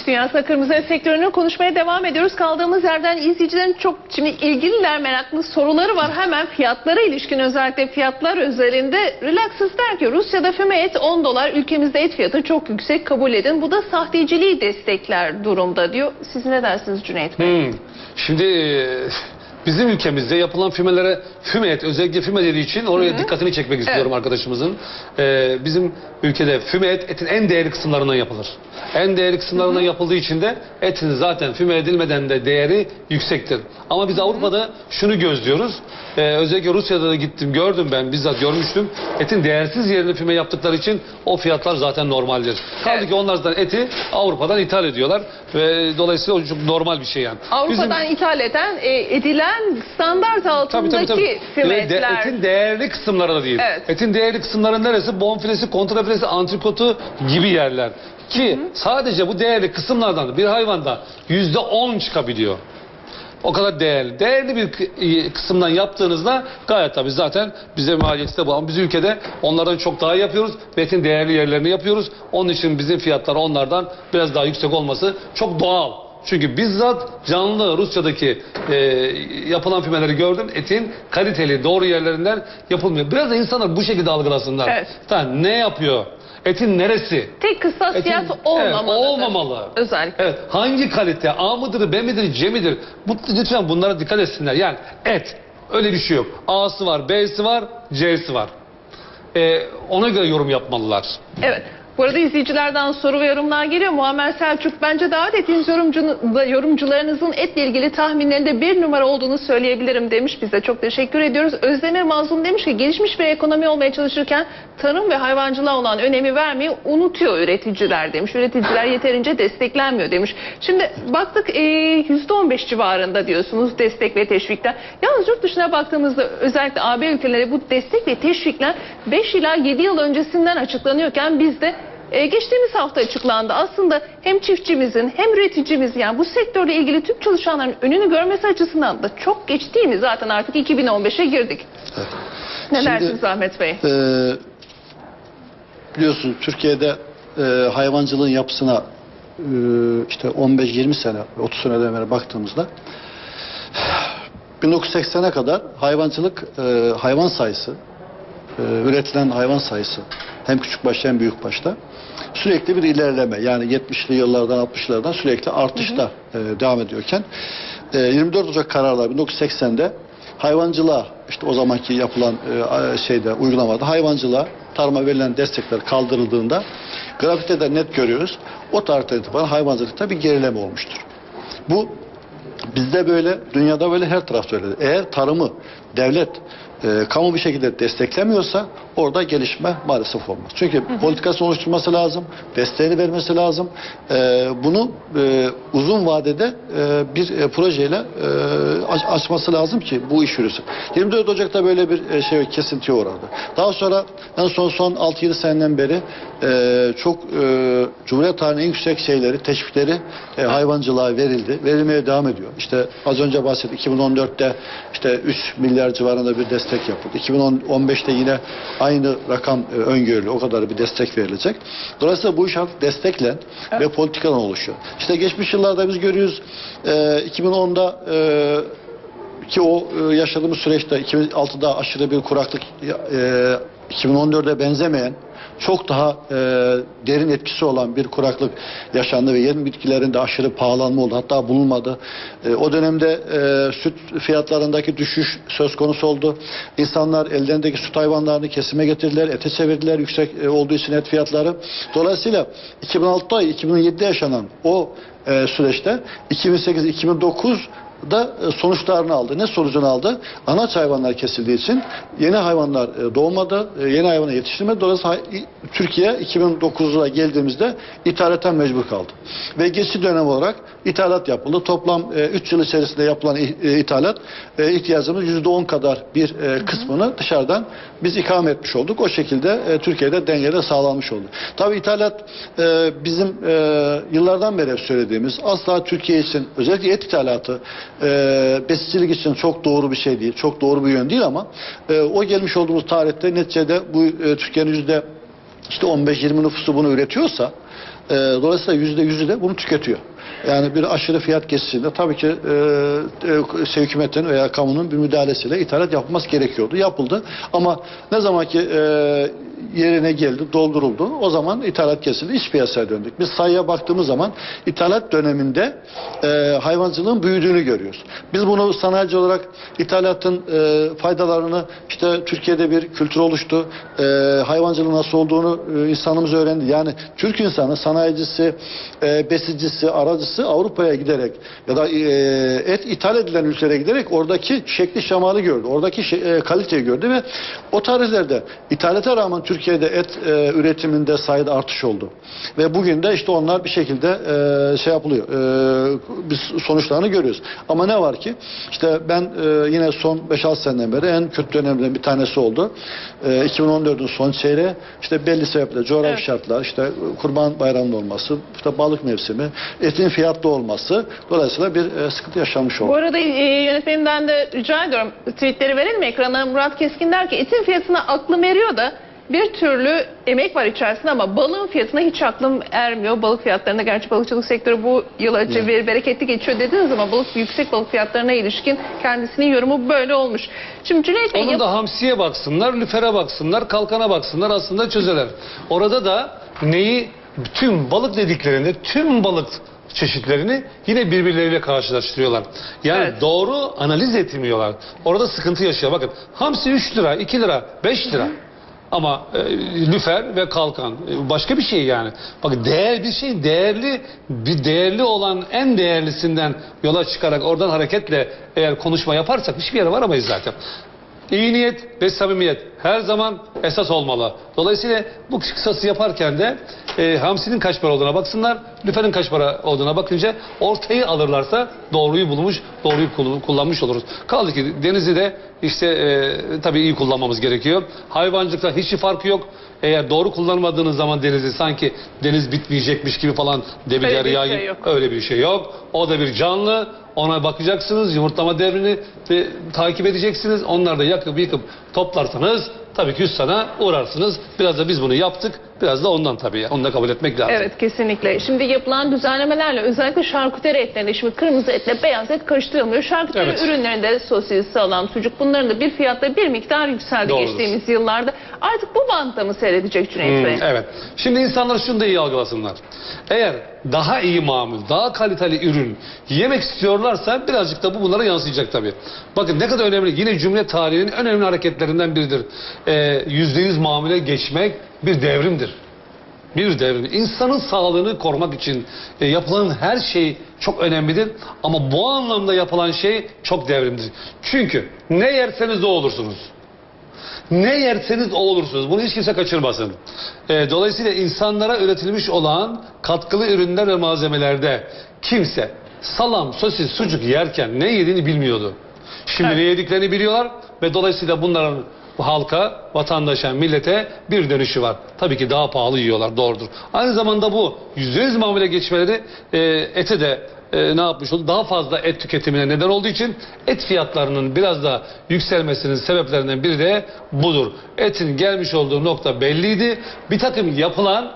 İş Dünyası Kırmızı Et sektörünü konuşmaya devam ediyoruz. Kaldığımız yerden izleyicilerin çok şimdi ilgililer, meraklı soruları var. Hemen fiyatlara ilişkin özellikle fiyatlar üzerinde Relaxes der ki Rusya'da füme et 10 dolar, ülkemizde et fiyatı çok yüksek kabul edin. Bu da sahteciliği destekler durumda diyor. Siz ne dersiniz Cüneyt Bey? Hmm. Şimdi e, bizim ülkemizde yapılan fümelere füme et özellikle füme dediği için oraya dikkatini çekmek istiyorum arkadaşımızın. E, bizim ülkede füme et etin en değerli kısımlarından yapılır. En değerli kısımlarından yapıldığı için de etin zaten füme edilmeden de değeri yüksektir. Ama biz Avrupa'da şunu gözlüyoruz. E, özellikle Rusya'da da gittim gördüm ben bizzat görmüştüm. Etin değersiz yerine füme yaptıkları için o fiyatlar zaten normaldir. Kaldı Evet. ki onlar zaten eti Avrupa'dan ithal ediyorlar ve dolayısıyla o çok normal bir şey yani. Avrupa'dan ithal eden, e, edilen standart Tabii altındaki tabii tabii. füme Ve de- etin değerli kısımları da değil. Evet. Etin değerli kısımları neresi? Bonfilesi, kontrafilesi, antrikotu gibi yerler. Ki sadece bu değerli kısımlardan bir hayvanda yüzde on çıkabiliyor. O kadar değerli. Değerli bir kı- kısımdan yaptığınızda gayet tabii zaten bize maliyeti de bu. Ama biz ülkede onlardan çok daha yapıyoruz. Ve etin değerli yerlerini yapıyoruz. Onun için bizim fiyatlar onlardan biraz daha yüksek olması çok doğal. Çünkü bizzat canlı Rusya'daki e, yapılan fümeleri gördüm. Etin kaliteli doğru yerlerinden yapılmıyor. Biraz da insanlar bu şekilde algılasınlar. Evet. Tamam, ne yapıyor? Etin neresi? Tek kıssas Etin- fiyat Evet, olmamalı. olmamalı. Özellikle. Evet. Hangi kalite? A mıdır, B midir, C midir? Bu, lütfen bunlara dikkat etsinler. Yani et. Öyle bir şey yok. A'sı var, B'si var, C'si var. Ee, ona göre yorum yapmalılar. Evet. Bu arada izleyicilerden soru ve yorumlar geliyor. Muammer Selçuk bence davet ettiğiniz yorumcu, yorumcularınızın etle ilgili tahminlerinde bir numara olduğunu söyleyebilirim demiş. Biz de çok teşekkür ediyoruz. Özdemir Mazlum demiş ki gelişmiş bir ekonomi olmaya çalışırken tarım ve hayvancılığa olan önemi vermeyi unutuyor üreticiler demiş. Üreticiler yeterince desteklenmiyor demiş. Şimdi baktık e, %15 civarında diyorsunuz destek ve teşvikler. Yalnız yurt dışına baktığımızda özellikle AB ülkeleri bu destek ve teşvikler 5 ila 7 yıl öncesinden açıklanıyorken bizde e, geçtiğimiz hafta açıklandı. Aslında hem çiftçimizin hem üreticimizin yani bu sektörle ilgili tüm çalışanların önünü görmesi açısından da çok geç değil mi? Zaten artık 2015'e girdik. Ne Şimdi- dersiniz Ahmet Bey? Ee, biliyorsunuz Türkiye'de e, hayvancılığın yapısına e, işte 15-20 sene, 30 seneden beri baktığımızda 1980'e kadar hayvancılık e, hayvan sayısı, e, üretilen hayvan sayısı hem küçük başta hem büyük başta sürekli bir ilerleme yani 70'li yıllardan 60'lardan sürekli artışta e, devam ediyorken e, 24 Ocak kararla 1980'de hayvancılığa işte o zamanki yapılan e, şeyde uygulamada hayvancılığa tarıma verilen destekler kaldırıldığında grafikte net görüyoruz. O tarihten itibaren hayvancılıkta bir gerileme olmuştur. Bu Bizde böyle, dünyada böyle her tarafta öyle. Eğer tarımı devlet e, kamu bir şekilde desteklemiyorsa orada gelişme maalesef olmaz. Çünkü politikasını oluşturması lazım, desteğini vermesi lazım. E, bunu e, uzun vadede e, bir e, projeyle e, aç- açması lazım ki bu iş yürüsün. 24 Ocak'ta böyle bir e, şey kesintiye uğradı. Daha sonra en son son 6-7 seneden beri e, çok e, Cumhuriyet tarihinin en yüksek şeyleri, teşvikleri e, hayvancılığa verildi. Verilmeye devam ediyor. İşte az önce bahsettim 2014'te işte 3 milyar civarında bir destek yapıldı. 2015'te yine aynı rakam e, öngörülü. O kadar bir destek verilecek. Dolayısıyla bu iş artık desteklen ve politikadan oluşuyor. İşte geçmiş yıllarda biz görüyoruz e, 2010'da e, ki o e, yaşadığımız süreçte 2006'da aşırı bir kuraklık e, 2014'e benzemeyen çok daha e, derin etkisi olan bir kuraklık yaşandı ve yerin bitkilerin de aşırı pahalanma oldu. Hatta bulunmadı. E, o dönemde e, süt fiyatlarındaki düşüş söz konusu oldu. İnsanlar ellerindeki süt hayvanlarını kesime getirdiler, ete çevirdiler yüksek e, olduğu için et fiyatları. Dolayısıyla 2006'da 2007'de yaşanan o e, süreçte 2008-2009 da e, sonuçlarını aldı. Ne sonucunu aldı? Anaç hayvanlar kesildiği için yeni hayvanlar e, doğmadı, e, yeni hayvana yetiştirmedi. Dolayısıyla Türkiye 2009'a geldiğimizde ithalata mecbur kaldı. Ve geçici dönem olarak ithalat yapıldı. Toplam 3 yıl içerisinde yapılan ithalat ihtiyacımız %10 kadar bir kısmını dışarıdan biz ikame etmiş olduk. O şekilde Türkiye'de dengede sağlanmış oldu. Tabii ithalat bizim yıllardan beri hep söylediğimiz asla Türkiye için özellikle et ithalatı e, besicilik için çok doğru bir şey değil. Çok doğru bir yön değil ama e, o gelmiş olduğumuz tarihte neticede bu e, Türkiye'nin yüzde işte 15-20 nüfusu bunu üretiyorsa E, dolayısıyla yüzde yüzü de bunu tüketiyor. Yani bir aşırı fiyat geçişinde tabii ki e, e, hükümetin veya kamunun bir müdahalesiyle ithalat yapılması gerekiyordu. Yapıldı ama ne zaman ki e, yerine geldi, dolduruldu o zaman ithalat kesildi. İç piyasaya döndük. Biz sayıya baktığımız zaman ithalat döneminde e, hayvancılığın büyüdüğünü görüyoruz. Biz bunu sanayici olarak ithalatın e, faydalarını işte Türkiye'de bir kültür oluştu. E, hayvancılığın nasıl olduğunu e, insanımız öğrendi. Yani Türk insanı sanayicisi, e, besicisi, aracısı Avrupa'ya giderek ya da e, et ithal edilen ülkelere giderek oradaki şekli şemalı gördü. Oradaki şey- e, kaliteyi gördü ve o tarihlerde ithalata rağmen Türkiye'de et e, üretiminde sayıda artış oldu. Ve bugün de işte onlar bir şekilde e, şey yapılıyor. E, biz sonuçlarını görüyoruz. Ama ne var ki işte ben e, yine son 5-6 seneden beri en kötü dönemden bir tanesi oldu. E, 2014'ün son çeyreği işte belli sebepler, coğrafi Evet. şartlar, işte kurban bayramının olması, işte balık mevsimi, etin fiyatlı olması dolayısıyla bir e, sıkıntı yaşanmış oldu. Bu arada e, yönetmenimden de rica ediyorum tweetleri verelim mi ekrana? Murat Keskin der ki etin fiyatına aklım eriyor da bir türlü emek var içerisinde ama balığın fiyatına hiç aklım ermiyor. Balık fiyatlarında gerçi balıkçılık sektörü bu yıl önce bir bereketli geçiyor dediniz zaman balık yüksek balık fiyatlarına ilişkin kendisinin yorumu böyle olmuş. Şimdi Cüneyt Bey Onun da hamsiye baksınlar, lüfere baksınlar, kalkana baksınlar aslında çözerler. Orada da neyi tüm balık dediklerinde tüm balık çeşitlerini yine birbirleriyle karşılaştırıyorlar. Yani Evet. doğru analiz etmiyorlar. Orada sıkıntı yaşıyor. Bakın hamsi 3 lira, 2 lira, 5 lira. Ama e, lüfer ve kalkan e, başka bir şey yani. Bakın değer bir şey değerli bir değerli olan en değerlisinden yola çıkarak oradan hareketle eğer konuşma yaparsak hiçbir yere varamayız zaten. İyi niyet ve samimiyet her zaman esas olmalı. Dolayısıyla bu kısası yaparken de e, hamsinin kaç para olduğuna baksınlar, lüferin kaç para olduğuna bakınca ortayı alırlarsa doğruyu bulmuş, doğruyu kul- kullanmış oluruz. Kaldı ki denizi de işte e, tabii iyi kullanmamız gerekiyor. Hayvancılıkta hiçbir farkı yok. Eğer doğru kullanmadığınız zaman denizi sanki deniz bitmeyecekmiş gibi falan debi Öyle bir derya şey yok. Öyle bir şey yok. O da bir canlı. Ona bakacaksınız. Yumurtlama devrini ve takip edeceksiniz. Onları da yakıp yıkıp toplarsanız tabii ki sana uğrarsınız. Biraz da biz bunu yaptık. Biraz da ondan tabii. Onu da kabul etmek lazım. Evet kesinlikle. Şimdi yapılan düzenlemelerle özellikle şarküteri etlerinde şimdi kırmızı etle beyaz et karıştırılmıyor. Şarküteri Evet. ürünlerinde sosis, salam, sucuk bunların da bir fiyatta bir miktar yükseldi Doğrudur. geçtiğimiz yıllarda. Artık bu bantta mı seyredecek Cüneyt Hmm, Bey? evet. Şimdi insanlar şunu da iyi algılasınlar. Eğer daha iyi mamul, daha kaliteli ürün yemek istiyorlarsa birazcık da bu bunlara yansıyacak tabii. Bakın ne kadar önemli. Yine cümle tarihinin önemli hareketlerinden biridir. Ee, Yüzde yüz mamule geçmek bir devrimdir. Bir devrim. İnsanın sağlığını korumak için e, yapılan her şey çok önemlidir. Ama bu anlamda yapılan şey çok devrimdir. Çünkü ne yerseniz o olursunuz. Ne yerseniz o olursunuz. Bunu hiç kimse kaçırmasın. Ee, dolayısıyla insanlara üretilmiş olan katkılı ürünler ve malzemelerde kimse salam, sosis, sucuk yerken ne yediğini bilmiyordu. Şimdi Evet. ne yediklerini biliyorlar ve dolayısıyla bunların bu halka, vatandaşa, millete bir dönüşü var. Tabii ki daha pahalı yiyorlar, doğrudur. Aynı zamanda bu %100 mamule geçmeleri e, ete de e, ne yapmış oldu? Daha fazla et tüketimine neden olduğu için et fiyatlarının biraz da yükselmesinin sebeplerinden biri de budur. Etin gelmiş olduğu nokta belliydi. Bir takım yapılan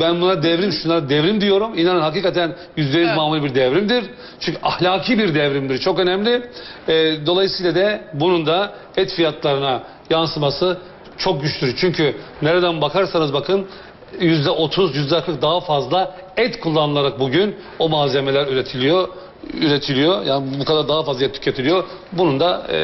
ben buna devrim şuna devrim diyorum. İnanın hakikaten yüzde yüz Evet. mamul bir devrimdir. Çünkü ahlaki bir devrimdir. Çok önemli. E, dolayısıyla da bunun da et fiyatlarına yansıması çok güçtür. Çünkü nereden bakarsanız bakın yüzde otuz, yüzde kırk daha fazla et kullanılarak bugün o malzemeler üretiliyor üretiliyor. Yani bu kadar daha fazla et tüketiliyor. Bunun da e,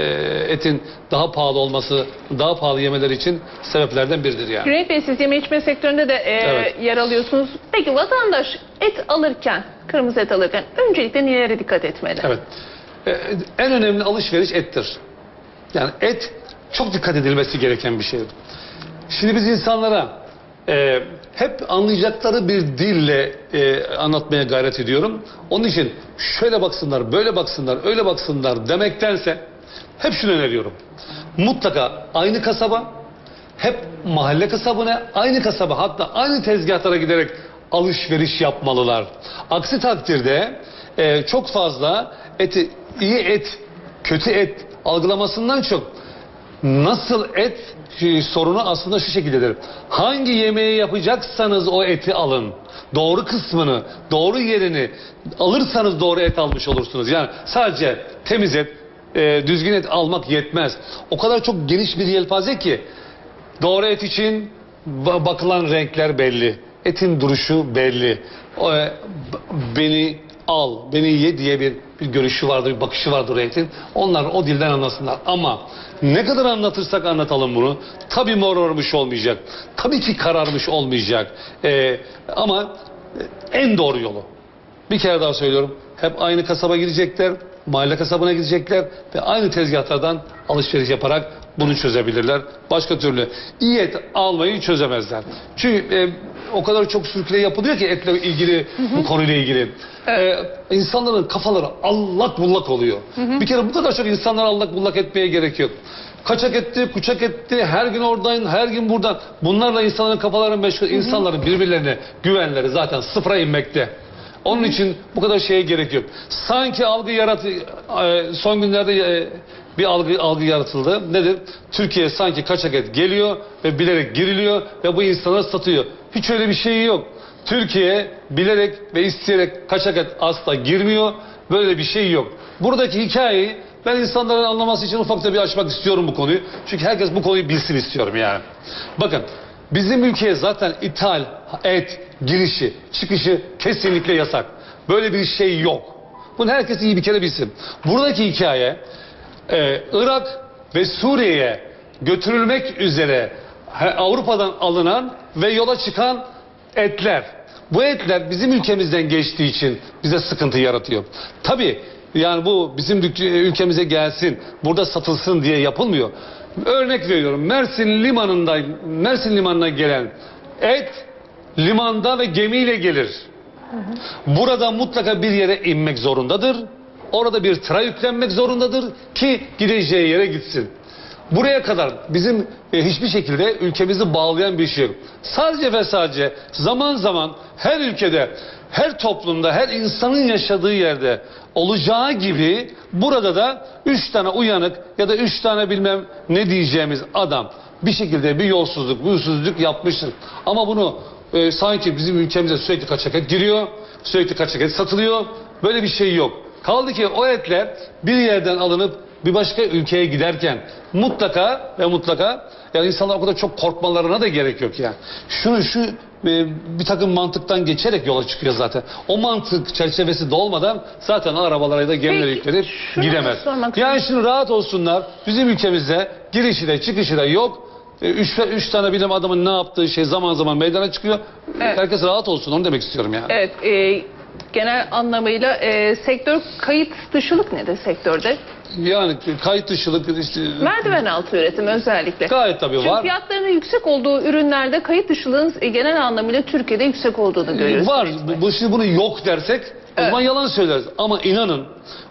etin daha pahalı olması, daha pahalı yemeleri için sebeplerden biridir yani. Cüneyt Bey siz yeme içme sektöründe de e, Evet. yer alıyorsunuz. Peki vatandaş et alırken, kırmızı et alırken öncelikle nelere dikkat etmeli? Evet. Ee, en önemli alışveriş ettir. Yani et çok dikkat edilmesi gereken bir şey. Şimdi biz insanlara e, hep anlayacakları bir dille e, anlatmaya gayret ediyorum. Onun için şöyle baksınlar, böyle baksınlar, öyle baksınlar demektense hep şunu öneriyorum. Mutlaka aynı kasaba, hep mahalle kasabına, aynı kasaba hatta aynı tezgahlara giderek alışveriş yapmalılar. Aksi takdirde e, çok fazla eti iyi et, kötü et algılamasından çok nasıl et e, sorunu aslında şu şekildedir. Hangi yemeği yapacaksanız o eti alın. Doğru kısmını, doğru yerini alırsanız doğru et almış olursunuz. Yani sadece temiz et, e, düzgün et almak yetmez. O kadar çok geniş bir yelpaze ki doğru et için ba- bakılan renkler belli. Etin duruşu belli. E, beni al, beni ye diye bir, bir görüşü vardır, bir bakışı vardır etin. Onlar o dilden anlasınlar. Ama ne kadar anlatırsak anlatalım bunu. Tabii morarmış olmayacak. Tabii ki kararmış olmayacak. E, ama e, en doğru yolu. Bir kere daha söylüyorum. Hep aynı kasaba gidecekler, mahalle kasabına gidecekler ve aynı tezgahlardan alışveriş yaparak bunu çözebilirler. Başka türlü iyi et almayı çözemezler. Çünkü e, o kadar çok sürküle yapılıyor ki etle ilgili, bu konuyla ilgili. E, insanların kafaları allak bullak oluyor. Bir kere bu kadar çok insanları allak bullak etmeye gerek yok. Kaçak etti, kuçak etti, her gün oradan, her gün buradan. Bunlarla insanların kafaları meşgul, insanların birbirlerine güvenleri zaten sıfıra inmekte. Onun için bu kadar şeye gerek yok. Sanki algı yaratı e, son günlerde e, bir algı algı yaratıldı. Nedir? Türkiye sanki kaçak et geliyor ve bilerek giriliyor ve bu insanlara satıyor. Hiç öyle bir şey yok. Türkiye bilerek ve isteyerek kaçak et asla girmiyor. Böyle bir şey yok. Buradaki hikayeyi ben insanların anlaması için ufakta bir açmak istiyorum bu konuyu. Çünkü herkes bu konuyu bilsin istiyorum yani. Bakın bizim ülkeye zaten ithal et girişi, çıkışı kesinlikle yasak. Böyle bir şey yok. Bunu herkes iyi bir kere bilsin. Buradaki hikaye e, Irak ve Suriye'ye götürülmek üzere Avrupa'dan alınan ve yola çıkan etler. Bu etler bizim ülkemizden geçtiği için bize sıkıntı yaratıyor. Tabii yani bu bizim dük- ülkemize gelsin, burada satılsın diye yapılmıyor. Örnek veriyorum. Mersin limanında Mersin limanına gelen et limanda ve gemiyle gelir. Burada mutlaka bir yere inmek zorundadır. Orada bir tıra yüklenmek zorundadır ki gideceği yere gitsin. Buraya kadar bizim e, hiçbir şekilde ülkemizi bağlayan bir şey yok. Sadece ve sadece zaman zaman her ülkede, her toplumda, her insanın yaşadığı yerde olacağı gibi burada da üç tane uyanık ya da üç tane bilmem ne diyeceğimiz adam bir şekilde bir yolsuzluk, bir usulsüzlük yapmıştır. Ama bunu e, sanki bizim ülkemize sürekli kaçak et giriyor, sürekli kaçak et satılıyor. Böyle bir şey yok. Kaldı ki o etler bir yerden alınıp bir başka ülkeye giderken mutlaka ve mutlaka yani insanlar o kadar çok korkmalarına da gerek yok yani. Şunu şu e, bir takım mantıktan geçerek yola çıkıyor zaten. O mantık çerçevesi de olmadan zaten arabalara da gemiler Peki, yüklenip gidemez. Yani şimdi rahat olsunlar. Bizim ülkemizde girişi de çıkışı da yok. E, Üç, üç tane bilim adamın ne yaptığı şey zaman zaman meydana çıkıyor. Evet. Herkes rahat olsun onu demek istiyorum yani. Evet, e, genel anlamıyla e, sektör kayıt dışılık nedir sektörde? Yani kayıt dışılık işte, Merdiven altı üretim özellikle. gayet tabii Çünkü var. fiyatlarının yüksek olduğu ürünlerde kayıt dışılığın e, genel anlamıyla Türkiye'de yüksek olduğunu görüyoruz. Var. Bu- şimdi bunu yok dersek o zaman yalan söyleriz. Ama inanın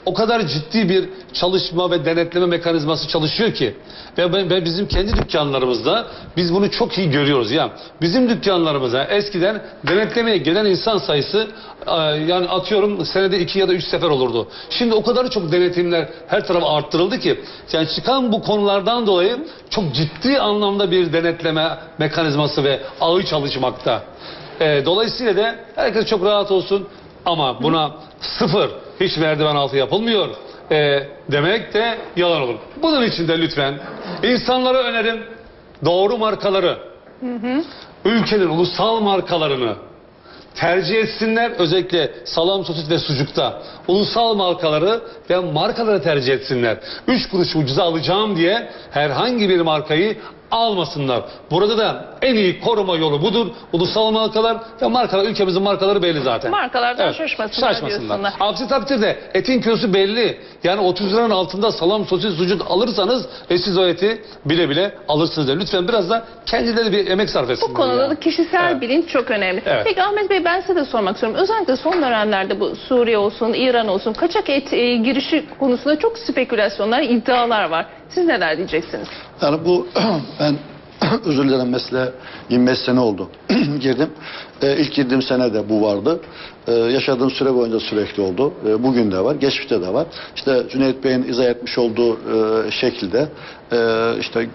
o kadar ciddi bir çalışma ve denetleme mekanizması çalışıyor ki ve, ben- ve bizim kendi dükkanlarımızda biz bunu çok iyi görüyoruz ya. Bizim dükkanlarımıza eskiden denetlemeye gelen insan sayısı e, yani atıyorum senede iki ya da üç sefer olurdu. Şimdi o kadar çok denetimler her tarafa arttırıldı ki yani çıkan bu konulardan dolayı çok ciddi anlamda bir denetleme mekanizması ve ağı çalışmakta. E, dolayısıyla da herkes çok rahat olsun ama buna sıfır hiç merdiven altı yapılmıyor e, demek de yalan olur. Bunun için de lütfen insanlara önerim doğru markaları, ülkenin ulusal markalarını tercih etsinler. Özellikle salam, sosis ve sucukta ulusal markaları ve markaları tercih etsinler. Üç kuruş ucuza alacağım diye herhangi bir markayı almasınlar. Burada da en iyi koruma yolu budur. Ulusal markalar ve markalar ülkemizin markaları belli zaten. Markalardan şaşmasınlar diyorsunlar. Aksi takdirde etin kilosu belli. Yani 30 liranın altında salam, sosis, sucuk alırsanız ve siz o eti bile bile alırsınız. diye. Lütfen biraz da kendileri bir emek sarf etsinler. Bu konuda ya. da kişisel Evet. bilinç çok önemli. Evet. Peki Ahmet Bey ben size de sormak istiyorum. Özellikle son dönemlerde bu Suriye olsun, İran olsun kaçak et e, girişi konusunda çok spekülasyonlar, iddialar var. Siz neler diyeceksiniz? Yani bu ben özür dilerim mesleğe 25 sene oldu. Girdim. E, ilk girdiğim sene de bu vardı. E, yaşadığım süre boyunca sürekli oldu. E, bugün de var, geçmişte de var. İşte Cüneyt Bey'in izah etmiş olduğu e, şekilde e, işte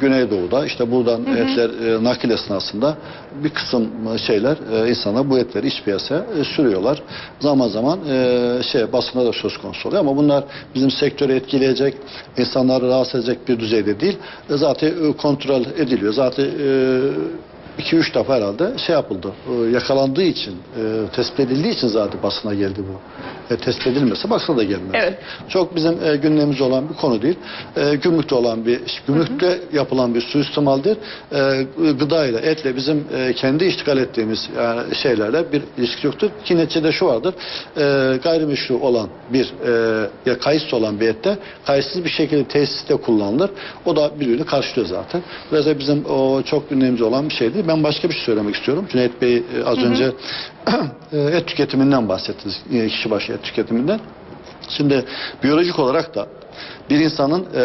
Güneydoğu'da işte buradan etler e, nakil esnasında bir kısım şeyler e, insanlar bu etleri iç piyasaya e, sürüyorlar. Zaman zaman e, şey basında da söz konusu oluyor ama bunlar bizim sektörü etkileyecek, insanları rahatsız edecek bir düzeyde değil. E, zaten e, kontrol ediliyor. Zaten e, 2-3 defa herhalde şey yapıldı. e, Yakalandığı için, e, tespit edildiği için zaten basına geldi bu. E, tespit edilmese basına da gelmez. Evet. Çok bizim e, gündemimizde olan bir konu değil. E, gümrükte olan bir, gümrükte yapılan bir suistimaldir. E, gıda ile, etle bizim e, kendi iştigal ettiğimiz yani şeylerle bir ilişki yoktur. Ki neticede şu vardır. E, gayrimeşru olan bir, e, ya kayıtsız olan bir ette kayıtsız bir şekilde tesiste kullanılır. O da birbirini karşılıyor zaten. Da bizim o çok gündemimizde olan bir şey değil. Ben başka bir şey söylemek istiyorum. Cüneyt Bey e, az önce e, et tüketiminden bahsettiniz. E, Kişi başı et tüketiminden. Şimdi biyolojik olarak da bir insanın e,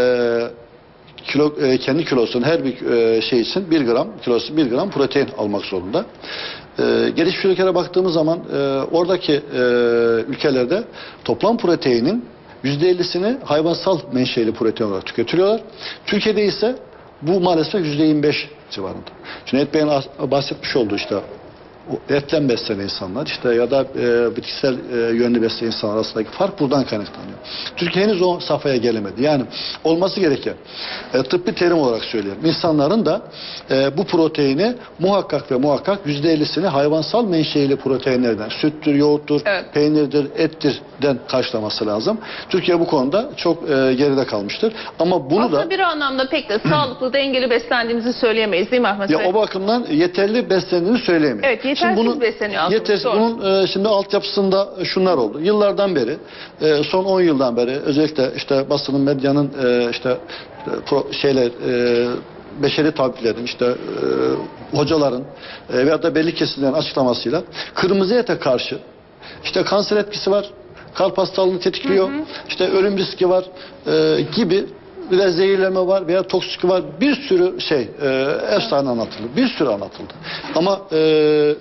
kilo, e, kendi kilosunun her bir e, şey için 1 gram kilosu 1 gram protein almak zorunda. E, gelişmiş ülkelere baktığımız zaman e, oradaki e, ülkelerde toplam proteinin %50'sini hayvansal menşeli protein olarak tüketiliyorlar. Türkiye'de ise bu maalesef %25 civarında. Cüneyt Bey'in bahsetmiş olduğu işte etten beslenen insanlar işte ya da e, bitkisel e, yönlü beslenen insanlar arasındaki fark buradan kaynaklanıyor. Türkiye henüz o safhaya gelemedi. Yani olması gereken e, tıbbi terim olarak söylüyorum. İnsanların da e, bu proteini muhakkak ve muhakkak %50'sini hayvansal menşeili proteinlerden süttür, yoğurttur, Evet. peynirdir, ettirden karşılaması lazım. Türkiye bu konuda çok e, geride kalmıştır. Ama bunu Aslında da bir anlamda pek de sağlıklı, dengeli beslendiğimizi söyleyemeyiz değil mi Ahmet ya Bey? o bakımdan yeterli beslendiğini söyleyemeyiz. Evet, yetersiz besleniyor aslında, Yetersiz. doğru. Bunun e, şimdi altyapısında şunlar oldu. Yıllardan beri, e, son 10 yıldan beri özellikle işte basının, medyanın e, işte e, pro, şeyler e, beşeri tabiplerin işte e, hocaların e, veyahut da belli kesimlerin açıklamasıyla kırmızı ete karşı işte kanser etkisi var, kalp hastalığını tetikliyor, işte ölüm riski var e, gibi bir de zehirleme var veya toksik var. Bir sürü şey e, efsane anlatıldı. Bir sürü anlatıldı. Ama e,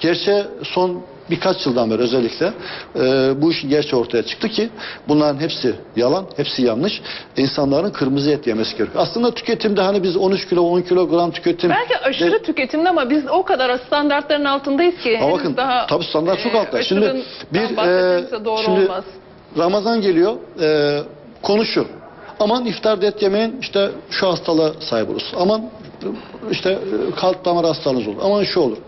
gerçeğe son birkaç yıldan beri özellikle e, bu işin gerçeği ortaya çıktı ki bunların hepsi yalan, hepsi yanlış. İnsanların kırmızı et yemesi gerekiyor. Aslında tüketimde hani biz 13 kilo 10 kilogram tüketim Belki aşırı tüketimde ama biz o kadar standartların altındayız ki. ama bakın daha, tabii standart çok e, altta. Şimdi bir e, de doğru şimdi olmaz. Ramazan geliyor. E, konu şu. Aman iftarda et yemeyin işte şu hastalığa sahip olursun. Aman işte e, kalp damar hastalığınız olur. Aman şu olur.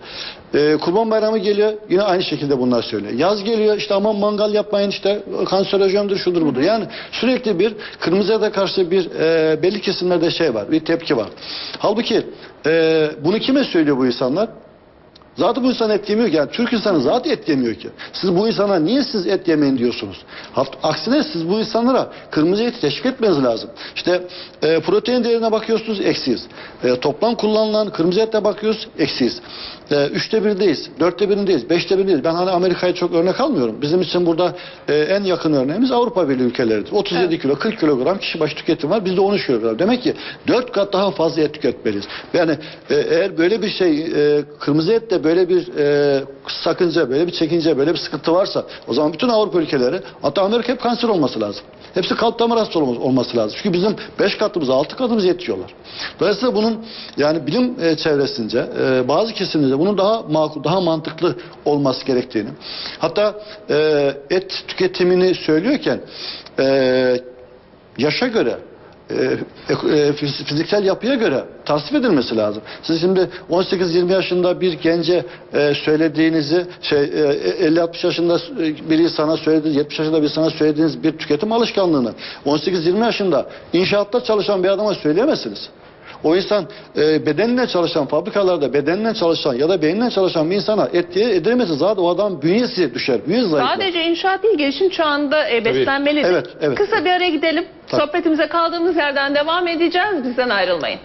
E, Kurban Bayramı geliyor yine aynı şekilde bunlar söylüyor. Yaz geliyor işte aman mangal yapmayın işte kanserojendir şudur budur. Yani sürekli bir kırmızı ete karşı bir e, belli kesimlerde şey var bir tepki var. Halbuki e, bunu kime söylüyor bu insanlar? Zaten bu insan et yemiyor ki. Yani Türk insanı zaten et yemiyor ki. Siz bu insana niye siz et yemeyin diyorsunuz? Aksine siz bu insanlara kırmızı eti teşvik etmeniz lazım. İşte e, protein değerine bakıyorsunuz eksiyiz. E, toplam kullanılan kırmızı ete bakıyoruz eksiyiz. E, üçte birdeyiz, dörtte birindeyiz, beşte birindeyiz. Ben hani Amerika'yı çok örnek almıyorum. Bizim için burada e, en yakın örneğimiz Avrupa Birliği ülkeleridir. 37 Evet. kilo, 40 kilogram kişi başı tüketim var. Bizde 13 kilogram. Demek ki 4 kat daha fazla et tüketmeliyiz. Yani e, eğer böyle bir şey e, kırmızı böyle bir e, sakınca, böyle bir çekince, böyle bir sıkıntı varsa o zaman bütün Avrupa ülkeleri hatta Amerika hep kanser olması lazım. Hepsi kalp damar hastalığı olması- lazım. Çünkü bizim 5 katımız, 6 katımız yetiyorlar. Dolayısıyla bunun yani bilim e, çevresince e, bazı kesimlerde bunun daha makul, daha mantıklı olması gerektiğini. Hatta e, et tüketimini söylüyorken e, yaşa göre e, e, fiz- fiziksel yapıya göre tasvip edilmesi lazım. Siz şimdi 18-20 yaşında bir gence e, söylediğinizi şey e, 50-60 yaşında e, biri sana söylediğiniz 70 yaşında bir sana söylediğiniz bir tüketim alışkanlığını 18-20 yaşında inşaatta çalışan bir adama söyleyemezsiniz. O insan e, bedenle çalışan fabrikalarda bedenle çalışan ya da beyninle çalışan bir insana et diye edilmesi zaten o adam bünyesi düşer. Bünyesi zayıflar. Sadece inşaat değil, gelişim çağında e, beslenmelidir. Evet, evet. Kısa bir araya gidelim. Tabii. Sohbetimize kaldığımız yerden devam edeceğiz. Bizden ayrılmayın.